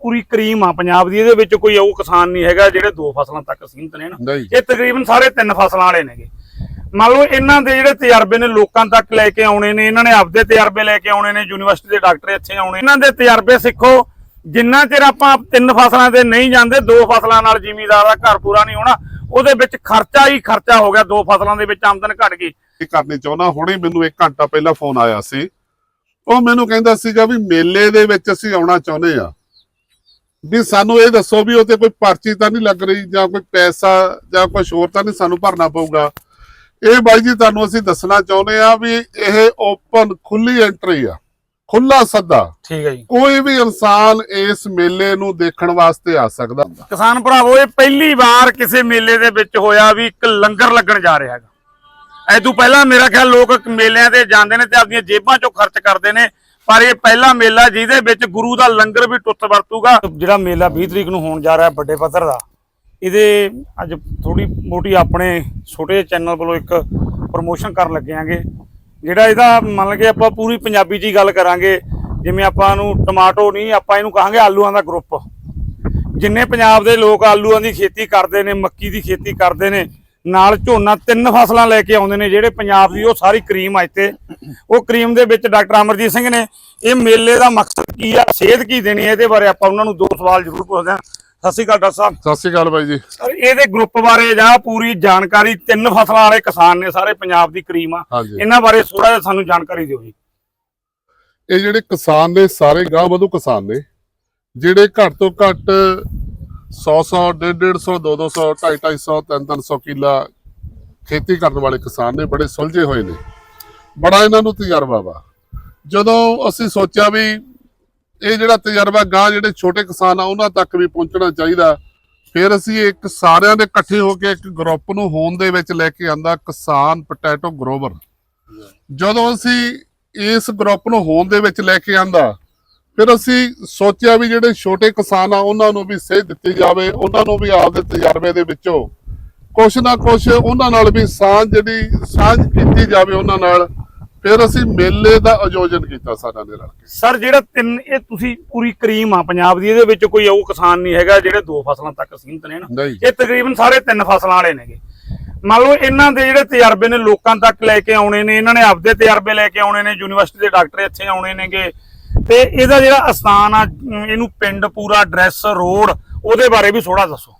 ਪੂਰੀ cream ਆ ਪੰਜਾਬ ਦੀ ਇਹਦੇ ਵਿੱਚ ਕੋਈ ਉਹ ਕਿਸਾਨ ਨਹੀਂ ਹੈਗਾ ਜਿਹੜੇ ਦੋ ਫਸਲਾਂ ਤੱਕ ਸੀਮਤ ਨੇ ਨਾ। ਇਹ ਤਕਰੀਬਨ ਸਾਰੇ ਤਿੰਨ ਫਸਲਾਂ ਵਾਲੇ ਨੇਗੇ। ਮੰਨ ਲਓ ਇਹਨਾਂ ਦੇ ਜਿਹੜੇ ਤਜਰਬੇ ਨੇ ਲੋਕਾਂ ਤੱਕ ਲੈ ਕੇ ਆਉਣੇ ਨੇ ਇਹਨਾਂ ਨੇ ਆਪਦੇ ਤਜਰਬੇ ਲੈ ਕੇ ਆਉਣੇ ਨੇ ਯੂਨੀਵਰਸਿਟੀ ਦੇ ਡਾਕਟਰ ਇੱਥੇ ਆਉਣੇ। ਇਹਨਾਂ ਦੇ ਤਜਰਬੇ ਸਿੱਖੋ ਜਿੰਨਾ ਚਿਰ ਆਪਾਂ ਤਿੰਨ ਫਸਲਾਂ ਤੇ ਨਹੀਂ ਜਾਂਦੇ ਦੋ ਫਸਲਾਂ ਨਾਲ ਜ਼ਿਮੀਦਾਰ ਦਾ ਘਰ ਪੂਰਾ ਨਹੀਂ ਹੋਣਾ ਉਹਦੇ ਵਿੱਚ ਖਰਚਾ ਹੀ ਖਰਚਾ ਹੋ ਗਿਆ ਦੋ ਫਸਲਾਂ ਦੇ ਵਿੱਚ ਆਮਦਨ ਘਟ ਗਈ। ਇਹ ਕਰਨੀ ਚਾਹੁੰਦਾ ਹੁਣੇ ਮੈਨੂੰ 1 ਘੰਟਾ ਪਹਿਲਾਂ ਫੋਨ ਆਇਆ ਸੀ। ਉਹ ਮੈਨੂੰ ਕਹਿੰਦਾ ਸੀਗਾ ਵੀ ਮੇਲੇ ਦੇ ਵਿੱਚ ਅਸੀਂ ਆਉਣਾ ਚਾਹੁੰਦੇ ਆ ਵੀ ਸਾਨੂੰ ਇਹ ਦੱਸੋ ਵੀ ਉਹਤੇ ਕੋਈ ਪਰਚੀ ਤਾਂ ਨਹੀਂ ਲੱਗ ਰਹੀ ਜਾਂ ਕੋਈ ਪੈਸਾ ਜਾਂ ਕੁਝ ਹੋਰ ਤਾਂ ਨਹੀਂ ਸਾਨੂੰ ਭਰਨਾ ਪਊਗਾ? ਇਹ ਬਾਈ ਜੀ ਤੁਹਾਨੂੰ ਅਸੀਂ ਦੱਸਣਾ ਚਾਹੁੰਦੇ ਆ ਵੀ ਇਹ ਓਪਨ ਖੁੱਲੀ ਐਂਟਰੀ ਆ ਖੁੱਲਾ ਸੱਦਾ। ਠੀਕ ਹੈ ਜੀ। ਕੋਈ ਵੀ ਇਨਸਾਨ ਇਸ ਮੇਲੇ ਨੂੰ ਦੇਖਣ ਵਾਸਤੇ ਆ ਸਕਦਾ। ਕਿਸਾਨ ਭਰਾਵੋ ਇਹ ਪਹਿਲੀ ਵਾਰ ਕਿਸੇ ਮੇਲੇ ਦੇ ਵਿੱਚ ਹੋਇਆ ਵੀ ਇੱਕ ਲੰਗਰ ਲੱਗਣ ਜਾ ਰਿਹਾ ਹੈਗਾ। ਐਦੋਂ ਪਹਿਲਾਂ ਮੇਰਾ ਖਿਆਲ ਲੋਕ ਮੇਲਿਆਂ ਤੇ ਜਾਂਦੇ ਨੇ ਤੇ ਆਪਣੀਆਂ ਜੇਬਾਂ ਚੋਂ ਖਰਚ ਕਰਦੇ ਨੇ। ਪਰ ਇਹ ਪਹਿਲਾ ਮੇਲਾ ਜਿਹਦੇ ਵਿੱਚ ਗੁਰੂ ਦਾ ਲੰਗਰ ਵੀ ਟੁੱਟ ਵਰਤੂਗਾ। ਜਿਹੜਾ ਮੇਲਾ 20 ਤਰੀਕ ਨੂੰ ਹੋਣ ਜਾ ਰਿਹਾ ਵੱਡੇ ਪੱਧਰ ਦਾ, ਇਹਦੇ ਅੱਜ ਥੋੜੀ ਮੋਟੀ ਆਪਣੇ ਛੋਟੇ ਚੈਨਲ ਵੱਲੋਂ ਇੱਕ ਪ੍ਰੋਮੋਸ਼ਨ ਕਰਨ ਲੱਗੇ ਆਂਗੇ। ਜਿਹੜਾ ਇਹਦਾ ਮੰਨ ਲਗੇ ਆਪਾਂ ਪੂਰੀ ਪੰਜਾਬੀ 'ਚ ਹੀ ਗੱਲ ਕਰਾਂਗੇ, ਜਿਵੇਂ ਆਪਾਂ ਨੂੰ ਟਮਾਟੋ ਨਹੀਂ, ਆਪਾਂ ਇਹਨੂੰ ਕਹਾਂਗੇ ਆਲੂਆਂ ਦਾ ਗਰੁੱਪ। ਜਿੰਨੇ ਪੰਜਾਬ ਦੇ ਲੋਕ ਆਲੂਆਂ ਦੀ ਖੇਤੀ ਕਰਦੇ ਨੇ, ਮੱਕੀ ਦੀ ਖੇਤੀ ਕਰਦੇ ਨੇ ਨਾਲ ਝੋਨਾ ਤਿੰਨ ਫਸਲਾਂ ਲੈ ਕੇ ਆਉਂਦੇ ਨੇ ਜਿਹੜੇ ਪੰਜਾਬ ਦੀ ਉਹ ਸਾਰੀ ਕਰੀਮ ਆ ਇੱਥੇ। ਉਹ ਕਰੀਮ ਦੇ ਵਿੱਚ ਡਾਕਟਰ ਅਮਰਜੀਤ ਸਿੰਘ ਨੇ ਇਹ ਮੇਲੇ ਦਾ ਮਕਸਦ ਕੀ ਆ ਸੇਧ ਕੀ ਦੇਣੀ ਹੈ ਇਹਦੇ ਬਾਰੇ ਆਪਾਂ ਉਹਨਾਂ ਨੂੰ ਦੋ ਸਵਾਲ ਜ਼ਰੂਰ ਪੁੱਛਦੇ ਹਾਂ। ਸਤਿ ਸ਼੍ਰੀ ਅਕਾਲ ਡਾਕਟਰ ਸਾਹਿਬ। ਸਤਿ ਸ਼੍ਰੀ ਅਕਾਲ ਬਾਈ ਜੀ। ਸਰ ਇਹਦੇ ਗਰੁੱਪ ਬਾਰੇ ਜਾਂ ਪੂਰੀ ਜਾਣਕਾਰੀ ਤਿੰਨ ਫਸਲਾਂ ਵਾਲੇ ਕਿਸਾਨ ਨੇ ਸਾਰੇ ਪੰਜਾਬ ਦੀ ਕਰੀਮ ਆ। ਇਹਨਾਂ ਬਾਰੇ ਥੋੜਾ ਜਿਹਾ ਸਾਨੂੰ ਜਾਣਕਾਰੀ ਦਿਓ ਜੀ। ਇਹ ਜਿਹੜੇ ਕਿਸਾਨ ਨੇ ਸਾਰੇ ਗਾਂ ਵਧੂ ਕਿਸਾਨ ਨੇ ਜਿਹੜੇ ਘੱਟ ਤੋਂ ਘੱਟ 100 100 150 150 200 250 250 300 ਕਿੱਲਾ ਖੇਤੀ ਕਰਨ ਵਾਲੇ ਕਿਸਾਨ ਨੇ ਬੜੇ ਸੁਲਝੇ ਹੋਏ ਨੇ। ਬੜਾ ਇਹਨਾਂ ਨੂੰ ਤਜਰਬਾ ਵਾ। ਜਦੋਂ ਅਸੀਂ ਸੋਚਿਆ ਵੀ ਇਹ ਜਿਹੜਾ ਤਜਰਬਾ ਗਾਂ ਜਿਹੜੇ ਛੋਟੇ ਕਿਸਾਨ ਆ, ਉਹਨਾਂ ਤੱਕ ਵੀ ਪਹੁੰਚਣਾ ਚਾਹੀਦਾ। ਫਿਰ ਅਸੀਂ ਇੱਕ ਸਾਰਿਆਂ ਦੇ ਇਕੱਠੇ ਹੋ ਕੇ ਇੱਕ ਗਰੁੱਪ ਨੂੰ ਹੋਣ ਦੇ ਵਿੱਚ ਲੈ ਕੇ ਆਂਦਾ, ਕਿਸਾਨ ਪੋਟੈਟੋ ਗਰੋਵਰ। ਜਦੋਂ ਅਸੀਂ ਇਸ ਗਰੁੱਪ ਨੂੰ ਹੋਣ ਦੇ ਵਿੱਚ ਲੈ ਕੇ ਆਂਦਾ ਫਿਰ ਅਸੀਂ ਸੋਚਿਆ ਵੀ ਜਿਹੜੇ ਛੋਟੇ ਕਿਸਾਨ ਆ ਉਹਨਾਂ ਨੂੰ ਵੀ ਸੇਧ ਦਿੱਤੀ ਜਾਵੇ ਉਹਨਾਂ ਨੂੰ ਵੀ ਆਪਦੇ ਤਜਰਬੇ ਦੇ ਵਿੱਚੋਂ ਕੁਛ ਨਾ ਕੁਛ ਉਹਨਾਂ ਨਾਲ ਵੀ ਸਾਂਝ ਜਿਹੜੀ ਸਾਂਝ ਕੀਤੀ ਜਾਵੇ ਉਹਨਾਂ ਨਾਲ ਫਿਰ ਅਸੀਂ ਮੇਲੇ ਦਾ ਆਯੋਜਨ ਕੀਤਾ ਸਾਰਿਆਂ ਨੇ ਰਲ ਕੇ। ਸਰ ਜਿਹੜਾ ਤਿੰਨ ਇਹ ਤੁਸੀਂ ਪੂਰੀ ਕਰੀਮ ਆ ਪੰਜਾਬ ਦੀ ਇਹਦੇ ਵਿੱਚ ਕੋਈ ਉਹ ਕਿਸਾਨ ਨਹੀਂ ਹੈਗਾ ਜਿਹੜੇ ਦੋ ਫਸਲਾਂ ਤੱਕ ਸੀਮਤ ਨੇ ਨਾ। ਨਹੀਂ। ਇਹ ਤਕਰੀਬਨ ਸਾਰੇ ਤਿੰਨ ਫਸਲਾਂ ਵਾਲੇ ਨੇਗੇ। ਮੰਨ ਲਓ ਇਹਨਾਂ ਦੇ ਜਿਹੜੇ ਤਜਰਬੇ ਨੇ ਲੋਕਾਂ ਤੱਕ ਲੈ ਕੇ ਆਉਣੇ ਨੇ ਇਹਨਾਂ ਨੇ ਆਪਦੇ ਤਜਰਬੇ ਲੈ ਕੇ ਆਉਣੇ ਨੇ ਯੂਨੀਵਰਸਿਟੀ ਦੇ ਡਾਕਟਰ ਇੱਥੇ ਆਉਣੇ ਨੇਗੇ ਤੇ ਇਹਦਾ ਜਿਹੜਾ ਅਸਥਾਨ ਆ ਇਹਨੂੰ ਪਿੰਡ ਪੂਰਾ ਐਡਰੈਸ ਰੋਡ ਉਹਦੇ ਬਾਰੇ ਵੀ ਥੋੜਾ ਦੱਸੋ।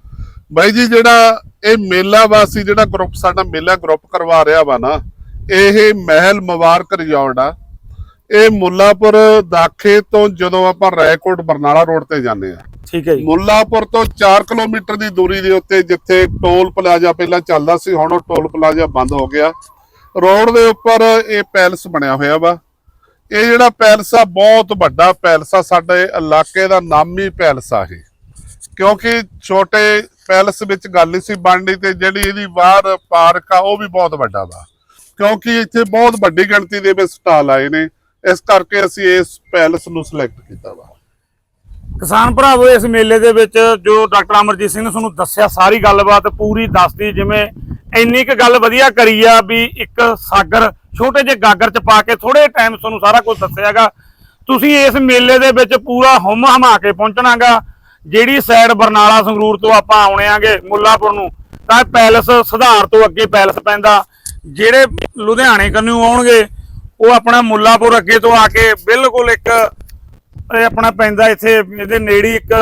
ਬਾਈ ਜੀ ਜਿਹੜਾ ਇਹ ਮੇਲਾ ਵਾਸੀ ਜਿਹੜਾ ਗਰੁੱਪ ਸਾਡਾ ਮੇਲਾ ਗਰੁੱਪ ਕਰਵਾ ਰਿਹਾ ਵਾ ਨਾ ਇਹ ਮਹਿਲ ਮੁਬਾਰਕ ਰਿਜ਼ੋਰਟ ਆ। ਇਹ ਮੁੱਲਾਪੁਰ ਦਾਖੇ ਤੋਂ ਜਦੋਂ ਆਪਾਂ ਰਾਏਕੋਟ ਬਰਨਾਲਾ ਰੋਡ ਤੇ ਜਾਂਦੇ ਆ। ਠੀਕ ਹੈ ਜੀ। ਮੁੱਲਾਪੁਰ ਤੋਂ 4 ਕਿਲੋਮੀਟਰ ਦੀ ਦੂਰੀ ਦੇ ਉੱਤੇ ਜਿੱਥੇ ਟੋਲ ਪਲਾਜ਼ਾ ਪਹਿਲਾਂ ਚੱਲਦਾ ਸੀ ਹੁਣ ਉਹ ਟੋਲ ਪਲਾਜ਼ਾ ਬੰਦ ਹੋ ਗਿਆ। ਰੋਡ ਦੇ ਉੱਪਰ ਇਹ ਪੈਲਸ ਬਣਿਆ ਹੋਇਆ ਵਾ। ਇਹ ਜਿਹੜਾ ਪੈਲਸ ਆ ਬਹੁਤ ਵੱਡਾ ਪੈਲਸ ਆ ਸਾਡੇ ਇਲਾਕੇ ਦਾ ਨਾਮੀ ਪੈਲਸ ਆ ਇਹ। ਕਿਉਂਕਿ ਛੋਟੇ ਪੈਲਸ ਵਿੱਚ ਗੱਲ ਹੀ ਸੀ ਬਣਨੀ ਤੇ ਜਿਹੜੀ ਇਹਦੀ ਬਾਹਰ ਪਾਰਕ ਆ, ਉਹ ਵੀ ਬਹੁਤ ਵੱਡਾ ਵਾ। ਕਿਉਂਕਿ ਇੱਥੇ ਬਹੁਤ ਵੱਡੀ ਗਿਣਤੀ ਦੇ ਵਿੱਚ ਸਟਾਲ ਆਏ ਨੇ। ਇਸ ਕਰਕੇ ਅਸੀਂ ਇਸ ਪੈਲਸ ਨੂੰ ਸਿਲੈਕਟ ਕੀਤਾ ਵਾ। ਕਿਸਾਨ ਭਰਾਵੋ, ਇਸ ਮੇਲੇ ਦੇ ਵਿੱਚ ਜੋ ਡਾਕਟਰ ਅਮਰਜੀਤ ਸਿੰਘ ਨੇ ਤੁਹਾਨੂੰ ਦੱਸਿਆ, ਸਾਰੀ ਗੱਲਬਾਤ ਪੂਰੀ ਦੱਸਦੀ ਜਿਵੇਂ ਇੰਨੀ ਕੁ ਗੱਲ ਵਧੀਆ ਕਰੀ ਆ ਵੀ ਇੱਕ ਸਾਗਰ ਛੋਟੇ ਜਿਹੇ ਗਾਗਰ ਚ ਪਾ ਕੇ ਥੋੜੇ ਟਾਈਮ ਤੁਹਾਨੂੰ ਸਾਰਾ ਕੁਝ ਦੱਸਿਆਗਾ। ਤੁਸੀਂ ਇਸ ਮੇਲੇ ਦੇ ਵਿੱਚ ਪੂਰਾ ਹੁਮ ਹਮਾ ਕੇ ਪਹੁੰਚਣਾਗਾ। ਜਿਹੜੀ ਸਾਈਡ ਬਰਨਾਲਾ ਸੰਗਰੂਰ ਤੋਂ ਆਪਾਂ ਆਉਣੇ ਆਂਗੇ ਮੁੱਲਾਪੁਰ ਨੂੰ, ਤਾਂ ਪੈਲਸ ਸੁਧਾਰ ਤੋਂ ਅੱਗੇ ਪੈਲਸ ਪੈਂਦਾ। ਜਿਹੜੇ ਲੁਧਿਆਣੇ ਕੰਨੂ ਆਉਣਗੇ, ਉਹ ਆਪਣਾ ਮੁੱਲਾਪੁਰ ਅੱਗੇ ਤੋਂ ਆ ਕੇ ਬਿਲਕੁਲ ਇੱਕ, ਇਹ ਆਪਣਾ ਪੈਂਦਾ ਇੱਥੇ, ਇਹਦੇ ਨੇੜੇ ਇੱਕ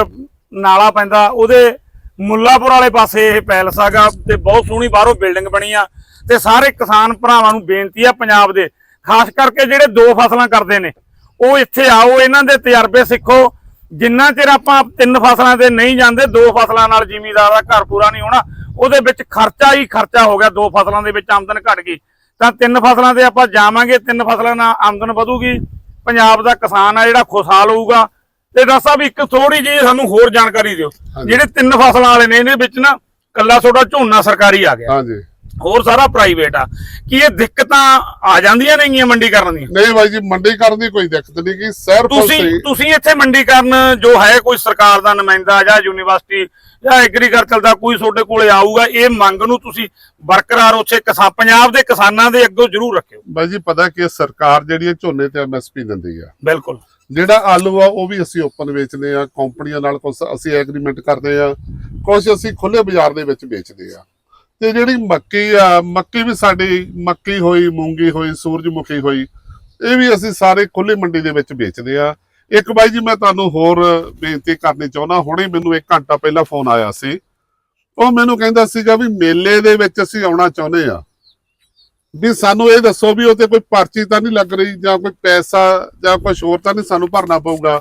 ਨਾਲਾ ਪੈਂਦਾ। ਉਹਦੇ ਮੁੱਲਾਪੁਰ ਵਾਲੇ ਪਾਸੇ ਇਹ ਪੈਲਸ ਹੈਗਾ ਤੇ ਬਹੁਤ ਸੋਹਣੀ ਬਾਹਰੋਂ ਬਿਲਡਿੰਗ ਬਣੀ ਆ। ਤੇ ਸਾਰੇ ਕਿਸਾਨ ਭਰਾਵਾਂ ਨੂੰ ਬੇਨਤੀ ਆ ਪੰਜਾਬ ਦੇ ਖਾਸ ਕਰਕੇ ਜਿਹੜੇ ਦੋ ਫਸਲਾਂ ਕਰਦੇ ਨੇ ਉਹ ਇੱਥੇ ਆਓ ਇਹਨਾਂ ਦੇ ਤਜਰਬੇ ਸਿੱਖੋ। ਜਿੰਨਾ ਚਿਰ ਆਪਾਂ ਤਿੰਨ ਫਸਲਾਂ ਤੇ ਨਹੀਂ ਜਾਂਦੇ ਦੋ ਫਸਲਾਂ ਨਾਲ ਜ਼ਿਮੀਦਾਰ ਦਾ ਘਰ ਪੂਰਾ ਨਹੀਂ ਹੋਣਾ ਉਹਦੇ ਵਿੱਚ ਖਰਚਾ ਹੀ ਖਰਚਾ ਹੋ ਗਿਆ ਦੋ ਫਸਲਾਂ ਦੇ ਵਿੱਚ ਆਮਦਨ ਘਟ ਗਈ। ਤਾਂ ਤਿੰਨ ਫਸਲਾਂ ਤੇ ਆਪਾਂ ਜਾਵਾਂਗੇ ਤਿੰਨ ਫਸਲਾਂ ਨਾਲ ਆਮਦਨ ਵਧੂਗੀ। ਪੰਜਾਬ ਦਾ ਕਿਸਾਨ ਆ ਜਿਹੜਾ ਖੁਸ਼ਹਾਲ ਹੋਊਗਾ। ਤੇ ਡਾਕਟਰ ਸਾਹਿਬ ਇੱਕ ਥੋੜੀ ਜਿਹੀ ਸਾਨੂੰ ਹੋਰ ਜਾਣਕਾਰੀ ਦਿਓ। ਜਿਹੜੇ ਤਿੰਨ ਫਸਲਾਂ ਵਾਲੇ ਨੇ ਇਹਦੇ ਵਿੱਚ ਨਾ ਕੱਲਾ ਤੁਹਾਡਾ ਝੋਨਾ ਸਰਕਾਰੀ ਆ ਗਿਆ। ਹਾਂਜੀ। ਹੋਰ ਸਾਰਾ ਪ੍ਰਾਈਵੇਟ ਆ। ਕੀ ਇਹ ਦਿੱਕਤਾਂ ਆ ਜਾਂਦੀਆਂ ਨੇਗੀਆਂ ਮੰਡੀ ਕਰਨ ਦੀਆਂ? ਨਹੀਂ ਬਾਈ ਜੀ ਮੰਡੀ ਕਰਨ ਦੀ ਕੋਈ ਦਿੱਕਤ ਨਹੀਂ ਕਿ ਸਿਰਫ ਤੁਸੀਂ ਤੁਸੀਂ ਇੱਥੇ ਮੰਡੀ ਕਰਨ ਜੋ ਹੈ ਕੋਈ ਸਰਕਾਰ ਦਾ ਨੁਮਾਇੰਦਾ ਜਾਂ ਯੂਨੀਵਰਸਿਟੀ ਜਾਂ ਐਗਰੀਕਲਚਰ ਦਾ ਕੋਈ ਤੁਹਾਡੇ ਕੋਲੇ ਆਊਗਾ ਇਹ ਮੰਗ ਨੂੰ ਤੁਸੀਂ ਬਰਕਰਾਰ ਉੱਥੇ ਕਿਸਾਨ ਪੰਜਾਬ ਦੇ ਕਿਸਾਨਾਂ ਦੇ ਅੱਗੋਂ ਜ਼ਰੂਰ ਰੱਖਿਓ। ਬਾਈ ਜੀ ਪਤਾ ਕਿ ਸਰਕਾਰ ਜਿਹੜੀ ਝੋਨੇ ਤੇ ਐਮਐਸਪੀ ਦਿੰਦੀ ਆ। ਬਿਲਕੁਲ। ਜਿਹੜਾ ਆਲੂ ਆ ਉਹ ਵੀ ਅਸੀਂ ਓਪਨ ਵੇਚਦੇ ਆ। ਕੰਪਨੀਆਂ ਨਾਲ ਕੁਝ ਅਸੀਂ ਐਗਰੀਮੈਂਟ ਕਰਦੇ ਆ। ਕੁਝ ਅਸੀਂ ਖੁੱਲੇ ਬਾਜ਼ਾਰ ਦੇ ਵਿੱਚ ਵੇਚਦੇ ਆ। ਤੇ ਜਿਹੜੀ ਮੱਕੀ ਆ, ਮੱਕੀ ਵੀ ਸਾਡੀ ਮੱਕੀ ਹੋਈ, ਮੂੰਗੀ ਹੋਈ, ਸੂਰਜਮੁਖੀ ਹੋਈ, ਇਹ ਵੀ ਅਸੀਂ ਸਾਰੇ ਖੁੱਲੀ ਮੰਡੀ ਦੇ ਵਿੱਚ ਵੇਚਦੇ ਆ। ਇੱਕ ਬਾਈ ਜੀ, ਮੈਂ ਤੁਹਾਨੂੰ ਹੋਰ ਬੇਨਤੀ ਕਰਨੀ ਚਾਹੁੰਦਾ, ਹੁਣੇ ਮੈਨੂੰ 1 ਘੰਟਾ ਪਹਿਲਾਂ ਫੋਨ ਆਇਆ ਸੀ। ਉਹ ਮੈਨੂੰ ਕਹਿੰਦਾ ਸੀਗਾ ਵੀ ਮੇਲੇ ਦੇ ਵਿੱਚ ਅਸੀਂ ਆਉਣਾ ਚਾਹੁੰਦੇ ਆ। ਵੀ ਸਾਨੂੰ ਇਹ ਦੱਸੋ ਵੀ ਉਹ ਤੇ ਕੋਈ ਪਰਚੀ ਤਾਂ ਨਹੀਂ ਲੱਗ ਰਹੀ, ਜਾਂ ਕੋਈ ਪੈਸਾ, ਜਾਂ ਕੁਝ ਹੋਰ ਤਾਂ ਨਹੀਂ ਸਾਨੂੰ ਭਰਨਾ ਪਊਗਾ।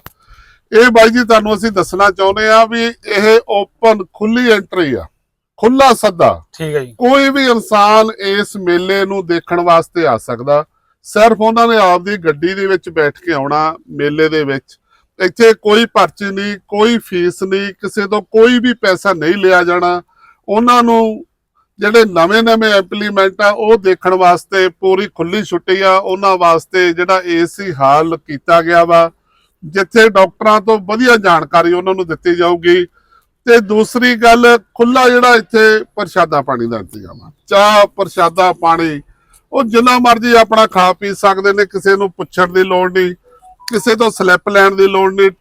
ਇਹ ਬਾਈ ਜੀ, ਤੁਹਾਨੂੰ ਅਸੀਂ ਦੱਸਣਾ ਚਾਹੁੰਦੇ ਆ ਵੀ ਇਹ ਓਪਨ ਖੁੱਲੀ ਐਂਟਰੀ ਆ। ਖੁੱਲਾ ਸੱਦਾ। ਠੀਕ ਹੈ ਜੀ। ਕੋਈ ਵੀ ਇਨਸਾਨ ਇਸ ਮੇਲੇ ਨੂੰ ਦੇਖਣ ਵਾਸਤੇ ਆ ਸਕਦਾ। ਸਿਰਫ ਉਹਨਾਂ ਨੇ ਆਪਦੀ ਗੱਡੀ ਦੇ ਵਿੱਚ ਬੈਠ ਕੇ ਆਉਣਾ ਮੇਲੇ ਦੇ ਵਿੱਚ। ਇੱਥੇ ਕੋਈ ਪਰਚੀ ਨਹੀਂ ਕੋਈ ਫੀਸ ਨਹੀਂ ਕਿਸੇ ਤੋਂ ਕੋਈ ਵੀ ਪੈਸਾ ਨਹੀਂ ਲਿਆ ਜਾਣਾ। ਉਹਨਾਂ ਨੂੰ ਜਿਹੜੇ ਨਵੇਂ-ਨਵੇਂ ਇੰਪਲੀਮੈਂਟ ਆ ਉਹ ਦੇਖਣ ਵਾਸਤੇ ਪੂਰੀ ਖੁੱਲੀ ਛੁੱਟੀ ਆ। ਉਹਨਾਂ ਵਾਸਤੇ ਜਿਹੜਾ ਏਸੀ ਹਾਲ ਕੀਤਾ ਗਿਆ ਵਾ ਜਿੱਥੇ ਡਾਕਟਰਾਂ ਤੋਂ ਵਧੀਆ ਜਾਣਕਾਰੀ ਉਹਨਾਂ ਨੂੰ ਦਿੱਤੀ ਜਾਊਗੀ। ਤੇ ਦੂਸਰੀ ਗੱਲ ਖੁੱਲਾ ਜਿਹੜਾ ਇੱਥੇ ਪ੍ਰਸ਼ਾਦਾ ਪਾਣੀ ਦਾ ਇੰਤਜ਼ਾਮ ਆ। ਚਾਹ, ਪ੍ਰਸ਼ਾਦਾ, ਪਾਣੀ, ਉਹ ਜਿੰਨਾ ਮਰਜ਼ੀ ਆਪਣਾ ਖਾ ਪੀ ਸਕਦੇ ਨੇ, ਕਿਸੇ ਨੂੰ ਪੁੱਛਣ ਦੀ ਲੋੜ ਨਹੀਂ, ਕਿਸੇ ਤੋਂ ਸਲਿੱਪ ਲੈਣ ਦੀ ਲੋੜ ਨਹੀਂ।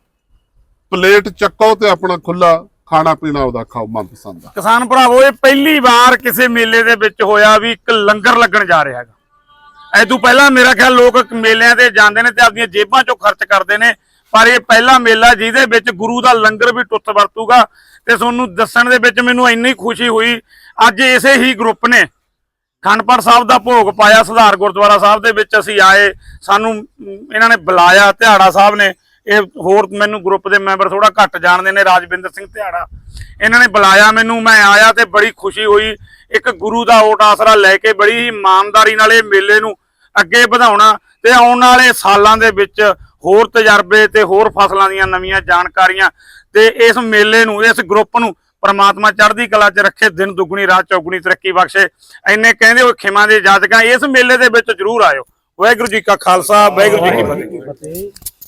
ਪਲੇਟ ਚੱਕੋ ਤੇ ਆਪਣਾ ਖੁੱਲਾ ਖਾਣਾ ਪੀਣਾ ਉਹਦਾ ਖਾਓ, ਮਨਪਸੰਦ ਦਾ ਕਿਸਾਨ ਭਰਾਵੋ, ਇਹ ਪਹਿਲੀ ਵਾਰ ਕਿਸੇ ਮੇਲੇ ਦੇ ਵਿੱਚ ਹੋਇਆ ਵੀ ਇੱਕ ਲੰਗਰ ਲੱਗਣ ਜਾ ਰਿਹਾ ਹੈਗਾ। ਐਦੋਂ ਪਹਿਲਾਂ ਮੇਰਾ ਖਿਆਲ ਲੋਕ ਮੇਲਿਆਂ ਤੇ ਜਾਂਦੇ ਨੇ ਤੇ ਆਪਣੀਆਂ ਜੇਬਾਂ ਚੋਂ ਖਰਚ ਕਰਦੇ ਨੇ। ਪਰ ਇਹ ਪਹਿਲਾ ਮੇਲਾ ਜਿਹਦੇ ਵਿੱਚ ਗੁਰੂ ਦਾ ਲੰਗਰ ਵੀ ਟੁੱਟ ਵਰਤੂਗਾ ਤੇ ਤੁਹਾਨੂੰ ਦੱਸਣ ਦੇ ਵਿੱਚ ਮੈਨੂੰ ਇੰਨੀ ਖੁਸ਼ੀ ਹੋਈ। ਅੱਜ ਇਸੇ ਹੀ ਗਰੁੱਪ ਨੇ ਖੰਡਪੜ ਸਾਹਿਬ ਦਾ ਭੋਗ ਪਾਇਆ ਸੁਧਾਰ ਗੁਰਦੁਆਰਾ ਸਾਹਿਬ ਦੇ ਵਿੱਚ ਅਸੀਂ ਆਏ। ਸਾਨੂੰ ਇਹਨਾਂ ਨੇ ਬੁਲਾਇਆ, ਧਿਆੜਾ ਸਾਹਿਬ ਨੇ। ਇਹ ਹੋਰ ਮੈਨੂੰ ਗਰੁੱਪ ਦੇ ਮੈਂਬਰ ਥੋੜਾ ਘੱਟ ਜਾਣਦੇ ਨੇ, ਰਾਜਵਿੰਦਰ ਸਿੰਘ ਧਿਆੜਾ। ਇਹਨਾਂ ਨੇ ਬੁਲਾਇਆ ਮੈਨੂੰ, ਮੈਂ ਆਇਆ ਤੇ ਬੜੀ ਖੁਸ਼ੀ ਹੋਈ। ਇੱਕ ਗੁਰੂ ਦਾ ਓਟ ਆਸਰਾ ਲੈ ਕੇ ਬੜੀ ਇਮਾਨਦਾਰੀ ਨਾਲ ਇਹ ਮੇਲੇ ਨੂੰ ਅੱਗੇ ਵਧਾਉਣਾ ਤੇ ਆਉਣ ਵਾਲੇ ਸਾਲਾਂ ਦੇ ਵਿੱਚ ਹੋਰ ਤਜਰਬੇ ਤੇ ਹੋਰ ਫਸਲਾਂ ਦੀਆਂ ਨਵੀਆਂ ਜਾਣਕਾਰੀਆਂ ਤੇ ਇਸ ਮੇਲੇ ਨੂੰ, ਇਸ ਗਰੁੱਪ ਨੂੰ ਪਰਮਾਤਮਾ ਚੜ੍ਹਦੀ ਕਲਾ 'ਚ ਰੱਖੇ, ਦਿਨ ਦੁੱਗਣੀ, ਰਾਤ ਚੌਗਣੀ ਤਰੱਕੀ ਬਖਸ਼ੇ। ਐਨੇ ਕਹਿੰਦੇ ਹੋਏ ਖਿਮਾ ਦੇ ਜਾਜਕਾਂ, ਇਸ ਮੇਲੇ ਦੇ ਵਿੱਚ ਜ਼ਰੂਰ ਆਇਓ। ਵਾਹਿਗੁਰੂ ਜੀ ਕਾ ਖਾਲਸਾ, ਵਾਹਿਗੁਰੂ ਜੀ ਕੀ ਫਤਿਹ।